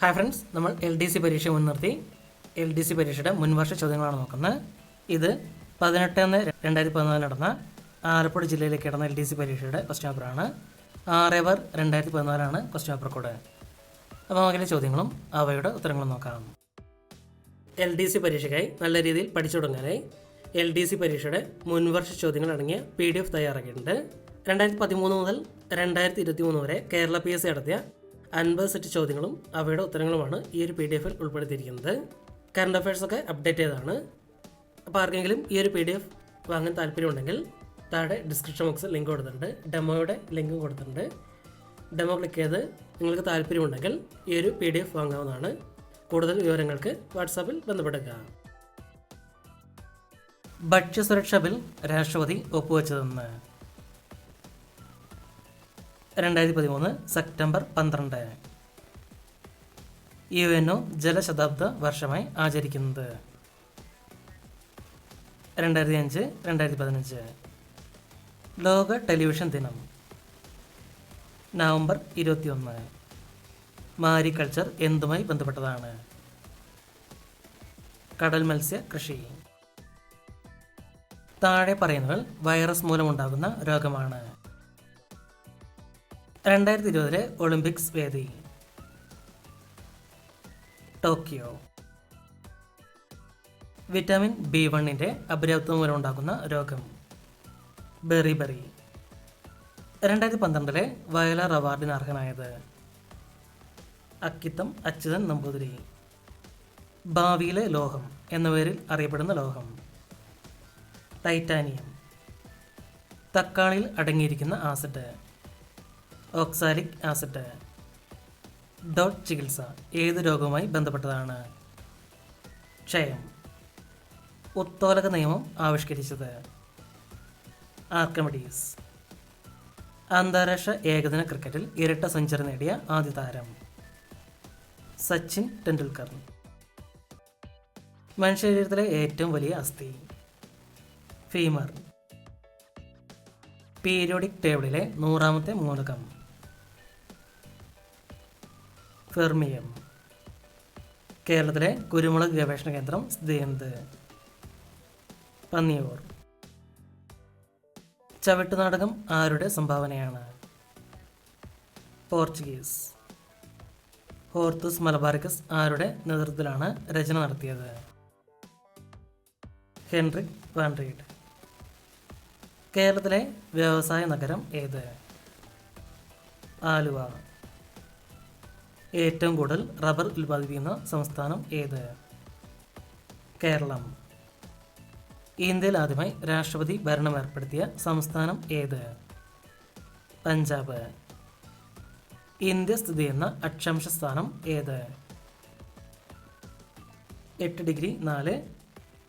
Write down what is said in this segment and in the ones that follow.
Hi friends നമ്മൾ L D C പരീക്ഷ മുൻനിർത്തി എൽ ഡി സി പരീക്ഷയുടെ മുൻവർഷ ചോദ്യങ്ങളാണ് നോക്കുന്നത്. ഇത് പതിനെട്ട് ഒന്ന് രണ്ടായിരത്തി പതിനാല് നടന്ന ആലപ്പുഴ ജില്ലയിലേക്ക് കിടന്ന എൽ ഡി സി പരീക്ഷയുടെ ക്വസ്റ്റ്യൻ പേപ്പറാണ് ആറ് അവർ രണ്ടായിരത്തി പതിനാലാണ് ക്വസ്റ്റ്യൻ പേപ്പർ കോഡ് അപ്പോൾ നമുക്കിലെ ചോദ്യങ്ങളും അവയുടെ ഉത്തരങ്ങളും നോക്കാം. എൽ ഡി സി പരീക്ഷയ്ക്കായി നല്ല രീതിയിൽ പഠിച്ചു തുടങ്ങാനായി എൽ ഡി സി പരീക്ഷയുടെ മുൻവർഷ ചോദ്യങ്ങൾ അടങ്ങിയ പി ഡി എഫ് തയ്യാറാക്കിയിട്ടുണ്ട്. രണ്ടായിരത്തി പതിമൂന്ന് മുതൽ രണ്ടായിരത്തി ഇരുപത്തി മൂന്ന് വരെ കേരള പി എസ് സി നടത്തിയ അൻപത് സെറ്റ് ചോദ്യങ്ങളും അവയുടെ ഉത്തരങ്ങളുമാണ് ഈ ഒരു പി ഡി എഫിൽ ഉൾപ്പെടുത്തിയിരിക്കുന്നത്. കറണ്ട് അഫയേഴ്സ് ഒക്കെ അപ്ഡേറ്റ് ചെയ്തതാണ്. അപ്പോൾ ആർക്കെങ്കിലും ഈ ഒരു പി ഡി എഫ് വാങ്ങാൻ താല്പര്യമുണ്ടെങ്കിൽ താഴെ ഡിസ്ക്രിപ്ഷൻ ബോക്സിൽ ലിങ്ക് കൊടുത്തിട്ടുണ്ട്. ഡെമോയുടെ ലിങ്ക് കൊടുത്തിട്ടുണ്ട്. ഡെമോ ക്ലിക്ക് ചെയ്ത് നിങ്ങൾക്ക് താല്പര്യമുണ്ടെങ്കിൽ ഈ ഒരു പി ഡി എഫ് വാങ്ങാവുന്നതാണ്. കൂടുതൽ വിവരങ്ങൾക്ക് വാട്സാപ്പിൽ ബന്ധപ്പെടുക. ഭക്ഷ്യസുരക്ഷാ ബിൽ രാഷ്ട്രപതി ഒപ്പുവെച്ചതെന്ന്. രണ്ടായിരത്തി പതിമൂന്ന് സെപ്റ്റംബർ പന്ത്രണ്ടിന് യു എൻ ഒ ജലശതാബ്ദ വർഷമായി ആചരിക്കുന്നത്. രണ്ടായിരത്തി അഞ്ച് രണ്ടായിരത്തി പതിനഞ്ച് ലോക ടെലിവിഷൻ ദിനം. നവംബർ ഇരുപത്തിയൊന്ന്. മാരികൾച്ചർ എന്തുമായി ബന്ധപ്പെട്ടതാണ്? കടൽ മത്സ്യ കൃഷി. താഴെ പറയുന്നത് വൈറസ് മൂലമുണ്ടാകുന്ന രോഗമാണ്. രണ്ടായിരത്തി ഇരുപതിലെ ഒളിമ്പിക്സ് വേദി. ടോക്കിയോ. വിറ്റാമിൻ ബി വണ്ണിന്റെ അപര്യാപ്തം മൂലമുണ്ടാകുന്ന രോഗം. Beriberi. രണ്ടായിരത്തി പന്ത്രണ്ടിലെ വയലാർ അവാർഡിന് അർഹനായത്. അക്കിത്തം അച്യുതൻ നമ്പൂതിരി. ഭാവിയിലെ ലോഹം എന്ന പേരിൽ അറിയപ്പെടുന്ന ലോഹം. ടൈറ്റാനിയം. തക്കാളിയിൽ അടങ്ങിയിരിക്കുന്ന ആസിഡ്. ഓക്സാലിക് ആസിഡ് ഡോട്ട് ചികിത്സ ഏത് രോഗവുമായി ബന്ധപ്പെട്ടതാണ്? ക്ഷയം. ഉത്തോലക നിയമം ആവിഷ്കരിച്ചത് ആർക്കമഡീസ്. അന്താരാഷ്ട്ര ഏകദിന ക്രിക്കറ്റിൽ ഇരട്ട സെഞ്ചുറി നേടിയ ആദ്യ താരം സച്ചിൻ ടെണ്ടുൽക്കർ. മനുഷ്യശരീരത്തിലെ ഏറ്റവും വലിയ അസ്ഥി ഫീമർ. പീരിയോഡിക് ടേബിളിലെ നൂറാമത്തെ മൂലകം ഫെർമിയം കേരളത്തിലെ കുരുമുളക് ഗവേഷണ കേന്ദ്രം സ്ഥിതി ചെയ്യുന്നത് പന്നിയൂർ. ചവിട്ടുനാടകം ആരുടെ സംഭാവനയാണ്? പോർച്ചുഗീസ്. ഹോർത്തുസ് മലബാർക്കസ് ആരുടെ നേതൃത്വത്തിലാണ് രചന നടത്തിയത്? ഹെൻറിക് വാൻഡ്രീഡ് കേരളത്തിലെ വ്യവസായ നഗരം ഏത്? ആലുവ. ഏറ്റവും കൂടുതൽ റബ്ബർ ഉൽപ്പാദിപ്പിക്കുന്ന സംസ്ഥാനം ഏത്? കേരളം. ഇന്ത്യയിൽ ആദ്യമായി രാഷ്ട്രപതി ഭരണം ഏർപ്പെടുത്തിയ സംസ്ഥാനം ഏത്? പഞ്ചാബ്. ഇന്ത്യ സ്ഥിതി ചെയ്യുന്ന അക്ഷാംശ സ്ഥാനം ഏത്? എട്ട് ഡിഗ്രി നാല്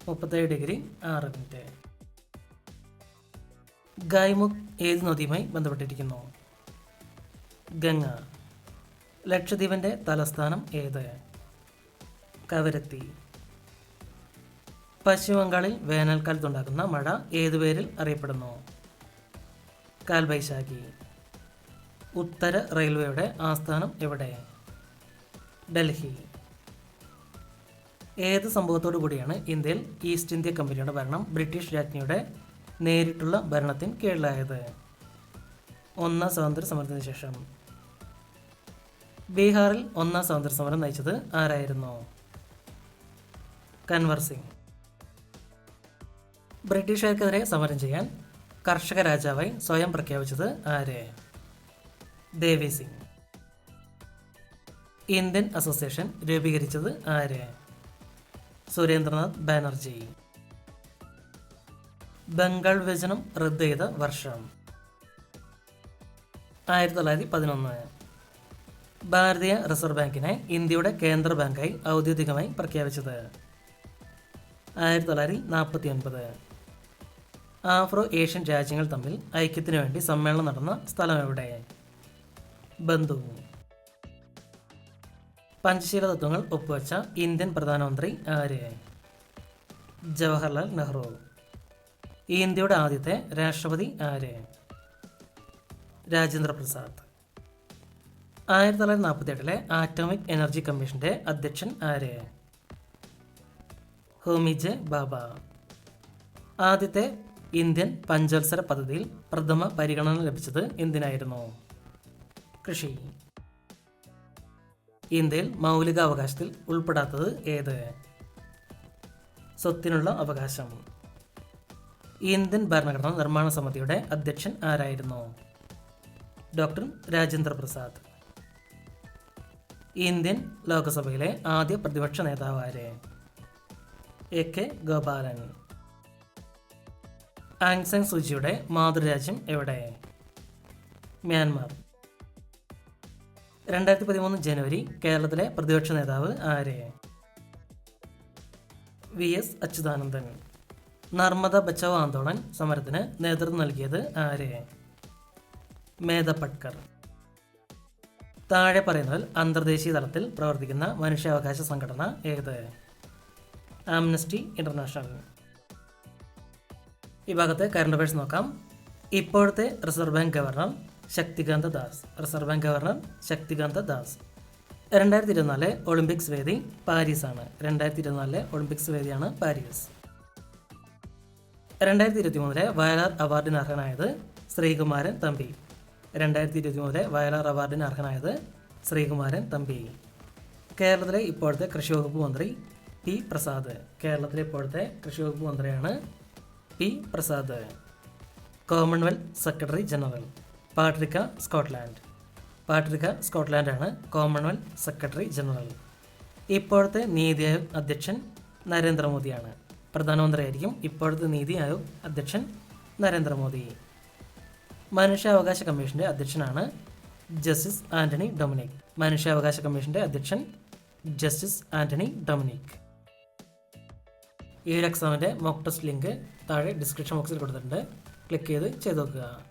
മുപ്പത്തേഴ് ഡിഗ്രി ആറ് മിനിറ്റ്. ഗായ്മുഖ് ഏത് നദിയുമായി ബന്ധപ്പെട്ടിരിക്കുന്നു? ഗംഗ. ലക്ഷദ്വീപിന്റെ തലസ്ഥാനം ഏത്? കവരത്തി. പശ്ചിമ ബംഗാളിൽ വേനൽക്കാലത്തുണ്ടാകുന്ന മഴ ഏതു പേരിൽ അറിയപ്പെടുന്നു? കാൽബൈശാഖി. ഉത്തര റെയിൽവേയുടെ ആസ്ഥാനം എവിടെ? ഡൽഹി. ഏത് സംഭവത്തോടു കൂടിയാണ് ഇന്ത്യയിൽ ഈസ്റ്റ് ഇന്ത്യ കമ്പനിയുടെ ഭരണം ബ്രിട്ടീഷ് രാജ്ഞിയുടെ നേരിട്ടുള്ള ഭരണത്തിന് കീഴിലായത്? ഒന്നാം സ്വാതന്ത്ര്യ സമരത്തിന് ശേഷം. ബീഹാറിൽ ഒന്നാം സ്വാതന്ത്ര്യ സമരം നയിച്ചത് ആരായിരുന്നു? കൻവർ സിംഗ്. ബ്രിട്ടീഷുകാർക്കെതിരെ സമരം ചെയ്യാൻ കർഷക രാജാവായി സ്വയം പ്രഖ്യാപിച്ചത് ആര്? ദേവി സിംഗ്. ഇന്ത്യൻ അസോസിയേഷൻ രൂപീകരിച്ചത് ആര്? സുരേന്ദ്രനാഥ് ബാനർജി. ബംഗാൾ വിഭജനം റദ്ദ് ചെയ്ത വർഷം ആയിരത്തി തൊള്ളായിരത്തി പതിനൊന്ന്. ഭാരതീയ റിസർവ് ബാങ്കിനെ ഇന്ത്യയുടെ കേന്ദ്ര ബാങ്കായി ഔദ്യോഗികമായി പ്രഖ്യാപിച്ചത്. ആയിരത്തി തൊള്ളായിരത്തി നാൽപ്പത്തി ഒൻപത് ആഫ്രോ ഏഷ്യൻ രാജ്യങ്ങൾ തമ്മിൽ ഐക്യത്തിനു വേണ്ടി സമ്മേളനം നടന്ന സ്ഥലം എവിടെ ബന്ധു. പഞ്ചശീല തത്വങ്ങൾ ഒപ്പുവെച്ച ഇന്ത്യൻ പ്രധാനമന്ത്രി ആര്? ജവഹർലാൽ നെഹ്റു. ഇന്ത്യയുടെ ആദ്യത്തെ രാഷ്ട്രപതി ആര്? രാജേന്ദ്ര പ്രസാദ്. ആയിരത്തി തൊള്ളായിരത്തി നാൽപ്പത്തി എട്ടിലെ ആറ്റോമിക് എനർജി കമ്മീഷന്റെ അധ്യക്ഷൻ ആര്? ഹോമി ജെ ബാബ. ആദ്യത്തെ ഇന്ത്യൻ പഞ്ചവത്സര പദ്ധതിയിൽ പ്രഥമ പരിഗണന ലഭിച്ചത് എന്തിനായിരുന്നു? കൃഷി. ഇന്ത്യയിൽ മൗലിക അവകാശത്തിൽ ഉൾപ്പെടാത്തത് ഏത്? സ്വത്തിനുള്ള അവകാശം. ഇന്ത്യൻ ഭരണഘടനാ നിർമ്മാണ സമിതിയുടെ അധ്യക്ഷൻ ആരായിരുന്നു? ഡോക്ടർ രാജേന്ദ്ര പ്രസാദ്. ഇന്ത്യൻ ലോക്സഭയിലെ ആദ്യ പ്രതിപക്ഷ നേതാവ് ആര്? A K Gopalan. Aung San സൂചിയുടെ മാതൃരാജ്യം എവിടെ? മ്യാൻമാർ. രണ്ടായിരത്തി പതിമൂന്ന് ജനുവരി കേരളത്തിലെ പ്രതിപക്ഷ നേതാവ് ആര്? V S Achuthanandan. Narmada Bachao Andolan സമരത്തിന് നേതൃത്വം നൽകിയത് ആര്? മേധ പട്കർ. താഴെ പറയുന്നതിൽ അന്തർദേശീയ തലത്തിൽ പ്രവർത്തിക്കുന്ന മനുഷ്യാവകാശ സംഘടന ഏത്? Amnesty International. ഈ ഭാഗത്ത് കറണ്ട് അഫയേഴ്സ് നോക്കാം. ഇപ്പോഴത്തെ Reserve Bank governor Shaktikanta Das. Reserve Bank governor Shaktikanta Das. രണ്ടായിരത്തി ഇരുപത്തിനാല് ഒളിമ്പിക്സ് വേദി പാരീസ് ആണ്. രണ്ടായിരത്തി ഇരുപത്തിനാലിലെ ഒളിമ്പിക്സ് വേദിയാണ് പാരീസ് രണ്ടായിരത്തി ഇരുപത്തി മൂന്നിലെ വയലാർ അവാർഡിന് അർഹനായത് ശ്രീകുമാരൻ തമ്പി. രണ്ടായിരത്തി ഇരുപത്തി മൂന്നിലെ വയലാർ അവാർഡിന് അർഹനായത് ശ്രീകുമാരൻ തമ്പി. കേരളത്തിലെ ഇപ്പോഴത്തെ കൃഷി വകുപ്പ് മന്ത്രി പി പ്രസാദ്. കേരളത്തിലെ ഇപ്പോഴത്തെ കൃഷി വകുപ്പ് മന്ത്രിയാണ് P Prasad. Commonwealth secretary general Patricia Scotland. Patricia സ്കോട്ട്ലാൻഡാണ് Commonwealth secretary general. ഇപ്പോഴത്തെ നീതി ആയോഗ് അധ്യക്ഷൻ നരേന്ദ്രമോദിയാണ്. പ്രധാനമന്ത്രിയായിരിക്കും ഇപ്പോഴത്തെ നീതി ആയോഗ് അധ്യക്ഷൻ നരേന്ദ്രമോദി. മനുഷ്യാവകാശ കമ്മീഷന്റെ അധ്യക്ഷനാണ് ജസ്റ്റിസ് ആന്റണി ഡൊമിനിക്. മനുഷ്യാവകാശ കമ്മീഷന്റെ അധ്യക്ഷൻ ജസ്റ്റിസ് ആന്റണി ഡൊമിനിക്. ഈ ഒരു എക്സാമിന്റെ മോക്ക് ടെസ്റ്റ് ലിങ്ക് താഴെ ഡിസ്ക്രിപ്ഷൻ ബോക്സിൽ കൊടുത്തിട്ടുണ്ട്. ക്ലിക്ക് ചെയ്ത് ചെയ്ത് നോക്കുക.